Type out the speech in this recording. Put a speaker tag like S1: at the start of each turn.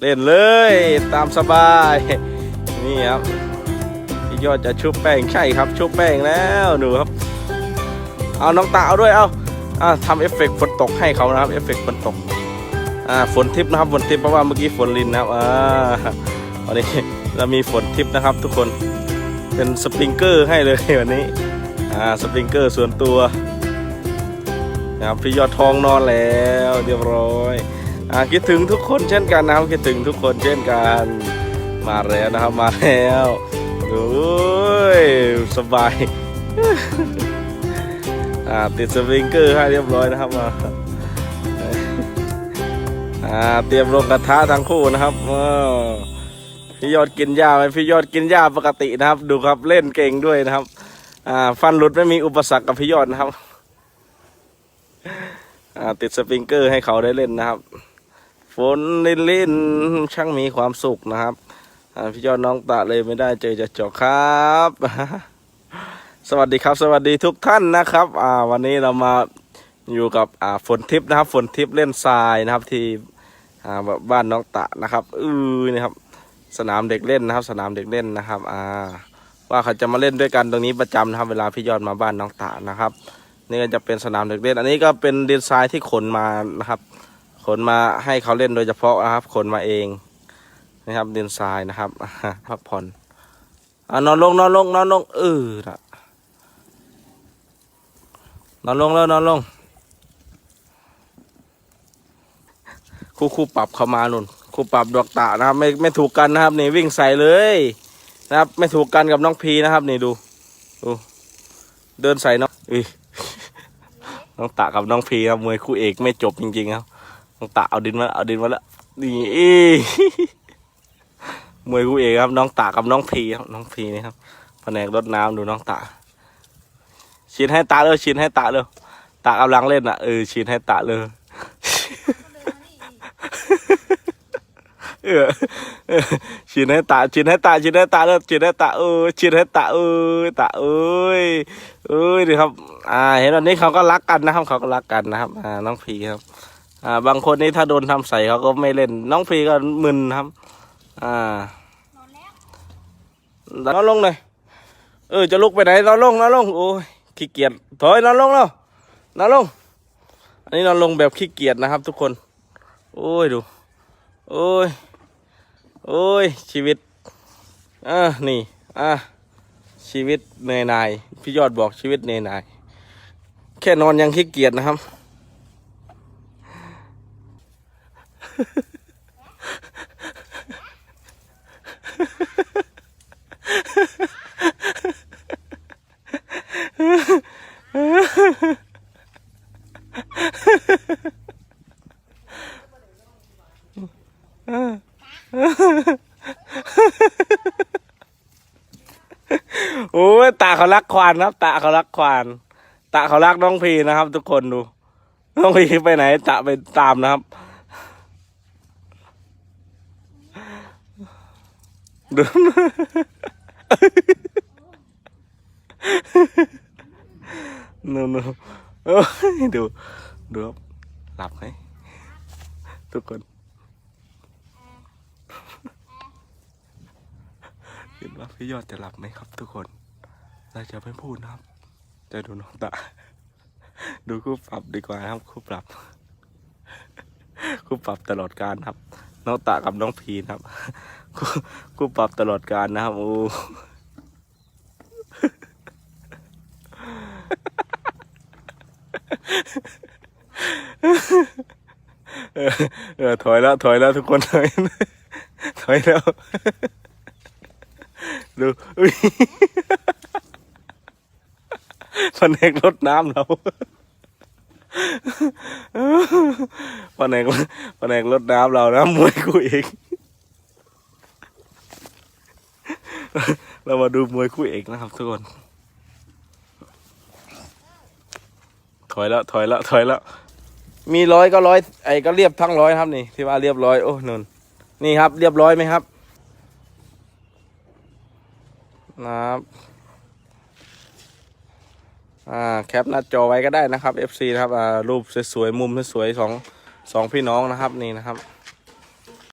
S1: เล่นเลยตามสบาย นี่ครับพี่ยอดจะชุบแป้งใช่ครับ ชุบแป้งแล้วดูครับ เอาน้องตาเอาด้วยเอาอ่าทำเอฟเฟกต์ฝนตกให้เขานะครับเอฟเฟกต์ฝนตกอ่าฝนทิพย์นะครับฝนทิพย์เพราะว่าเมื่อกี้ฝนลินนะครับอ่าวันนี้เรามีฝนทิพย์นะครับ ทุกคนเป็นสปริงเกอร์ให้เลยวันนี้อ่าสปริงเกอร์ส่วนตัวนะครับพี่ยอดทองนอนแล้วเรียบร้อย คิดถึงทุกคนเช่นกันนะครับคิดถึงทุกคนเช่นกัน มาแล้วนะครับมาแล้วโอ้ยสบายอ่าติดสปริงเกอร์ให้เรียบร้อยนะครับมาอ่าเตรียมลงกระทะทั้งคู่นะครับพี่ยอดกินหญ้าไหมพี่ยอดกินหญ้าปกตินะครับ ดูครับเล่นเก่งด้วยนะครับอ่าฟันหลุดไม่มีอุปสรรคกับพี่ยอดนะครับติดสปริงเกอร์ให้เขาได้เล่นนะครับ ฝนลินลินช่างมีความสุขนะครับพี่ยอดน้องตะเลยไม่ได้เจอจะจอครับ สวัสดีครับ สวัสดีทุกท่านนะครับอ่าวันนี้เรามาอยู่กับอ่าฝนทิพย์นะครับ ฝนทิพย์เล่นทรายนะครับที่อ่าบ้านน้องตะนะครับอือนะครับ สนามเด็กเล่นนะครับ สนามเด็กเล่นนะครับอ่าว่าเขาจะมาเล่นด้วยกันตรงนี้ประจำนะครับ เวลาพี่ยอดมาบ้านน้องตะนะครับ นี่ก็จะเป็นสนามเด็กเล่น อันนี้ก็เป็นดินทรายที่ขนมานะครับ ขนมาให้เขาเล่นโดยเฉพาะนะครับ ขนมาเองนะครับดินทรายนะครับพักผ่อนอนอนลงนอนลงนอนลงเออนะนอนลงแล้วนอนลงครูครูปรับเข้ามานุ่นครูปรับดอกตานะครับ ไม่ไม่ถูกกันนะครับ นี่วิ่งใส่เลยนะครับ ไม่ถูกกันกับน้องพีนะครับ นี่ดูดูเดินใส่น้องอุ้ยน้องตากับน้องพีครับมวยคู่เอกไม่จบจริงๆครับ น้องตาเอาดินมาเอาดินมาแล้วนี่มวยคู่เอกครับ น้องตากับน้องพีครับน้องพีนี่ครับแผนกรดน้ำดูน้องตาฉีดให้ตาเลยฉีดให้ตาเลยตากำลังเล่นอะเออฉีดให้ตาเลยเออเออฉีดให้ตาฉีดให้ตาฉีดให้ตาเลยฉีดให้ตาเออฉีดให้ตาเออตาเอ้ยเอ้ยดีครับ อ่า เห็นวันนี้เขาก็รักกันนะครับ เขาก็รักกันนะครับ อ่าน้องพีครับ อ่าบางคนนี่ถ้าโดนทำใส่เขาก็ไม่เล่น น้องพีก็มึนครับ อ่านอนลงเลยเออจะลุกไปไหนนอนลงนอนลงโอ้ยขี้เกียจถอยนอนลงแล้วนอนลง อันนี้นอนลงแบบขี้เกียจนะครับ ทุกคน โอ้ยดู โอ้ยโอ้ยชีวิตอ่านี่อ่าชีวิตเหนื่อยหน่ายพี่ยอดบอกชีวิตเหนื่อยหน่าย แค่นอนยังขี้เกียจนะครับ โอ้ยตาเขารักควานครับ ตาเขารักควานตาเขารักน้องพีนะครับ ทุกคนดู น้องพีไปไหนตาไปตามนะครับ ดูนูนูโอ้ยดูดูหลับไหมทุกคนคิดว่าพี่ยอดจะหลับไหมครับ ทุกคนเราจะไม่พูดนะครับ จะดูน้องตา ดูคู่ปรับดีกว่านะครับคู่ปรับคู่ปรับตลอดการครับ น้องตากับน้องพีนะครับคู่คู่ปรับตลอดการนะครับโอ้เออเออถอยแล้วถอยแล้วทุกคนถอยถอยแล้วดูอุ้ยแผนกรดน้ำเรา แผนกแผนกรดน้ำเรานะมวยคู่เอกเรามาดูมวยคู่เอกนะครับทุกคน ถอยแล้วถอยแล้วถอยแล้ว มีร้อยก็ร้อยไอ้ก็เรียบทั้งร้อยครับนี่ที่ว่าเรียบร้อยโอ้นนนี่ครับ เรียบร้อยไหมครับนะครับ อ่าแคปหน้าจอไว้ก็ได้นะครับ FC นะครับอ่ารูปสวยๆมุมสวยๆสองสองพี่น้องนะครับนี่นะครับ